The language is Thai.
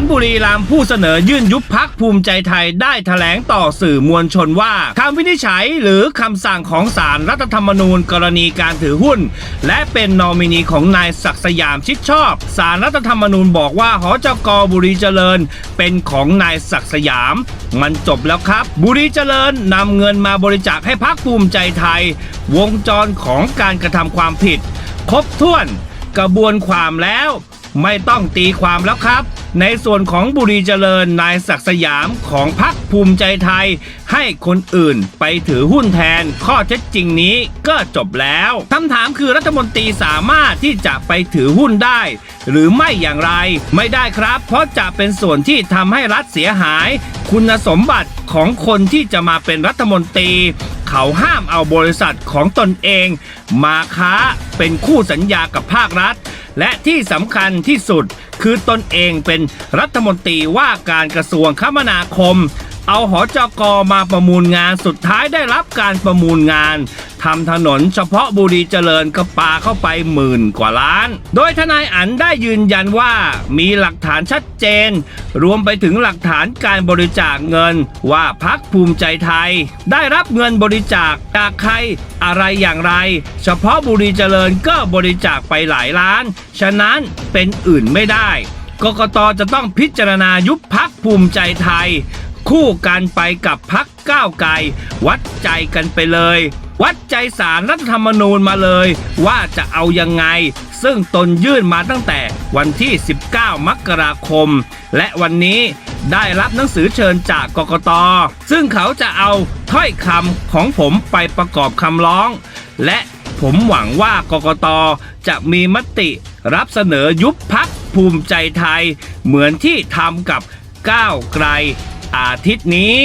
ารบุรีรัมผู้เสนอยื่นยุบพักภูมิใจไทยได้แถลงต่อสื่อมวลชนว่าคำวินิจฉัยหรือคำสั่งของศาลรัฐธรรมนูญกรณีการถือหุ้น และเป็นนอมินีของนายศักสยามชิดชอบศาลรัฐธรรมนูญบอกว่าหอจกบุรีเจริญ เป็นของนายศักสยาม มันจบแล้วครับ บุรีเจริญนำเงินมาบริจาคให้พักภูมิใจไทย วงจรของการกระทำความผิด ครบถ้วนกระบวนความแล้ว ไม่ต้องตีความแล้วครับ ในส่วนของบุรีเจริญนายศักสยามของพักภูมิใจไทย ให้คนอื่นไปถือหุ้นแทน ข้อเท็จจริงนี้ก็จบแล้วคำถามคือรัฐมนตรีสามารถที่จะไปถือหุ้นได้ หรือไม่อย่างไรไม่ได้ครับ เพราะจะเป็นส่วนที่ทำให้รัฐเสียหาย คุณสมบัติของคนที่จะมาเป็นรัฐมนตรีเขาห้ามเอาบริษัทของตนเอง มาค้าเป็นคู่สัญญากับภาครัฐ และที่สำคัญที่สุดคือตนเองเป็นรัฐมนตรีว่าการกระทรวงคมนาคม เอาหอจกมาประมูลงานสุดท้ายได้รับการประมูลงานทำถนนเฉพาะบุรีเจริญก็ปาเข้าไปหมื่นกว่าล้าน โดยทนายอันได้ยืนยันว่ามีหลักฐานชัดเจน รวมไปถึงหลักฐานการบริจาคเงินว่าพักภูมิใจไทย ได้รับเงินบริจาคจากใครอะไรอย่างไร เฉพาะบุรีเจริญก็บริจาคไปหลายล้าน ฉะนั้นเป็นอื่นไม่ได้กกตจะต้องพิจารณายุบพักภูมิใจไทย คู่กันไปกับพักก้าวไกล วัดใจกันไปเลย วัดใจสารรัฐธรรมนูญมาเลย ว่าจะเอายังไง ซึ่งตนยื่นมาตั้งแต่วันที่ 19 มกราคม และวันนี้ได้รับหนังสือเชิญจากกกต ซึ่งเขาจะเอาถ้อยคำของผมไปประกอบคำร้อง และผมหวังว่ากกต จะมีมติรับเสนอยุบพักภูมิใจไทย เหมือนที่ทำกับก้าวไกล อาทิตย์นี้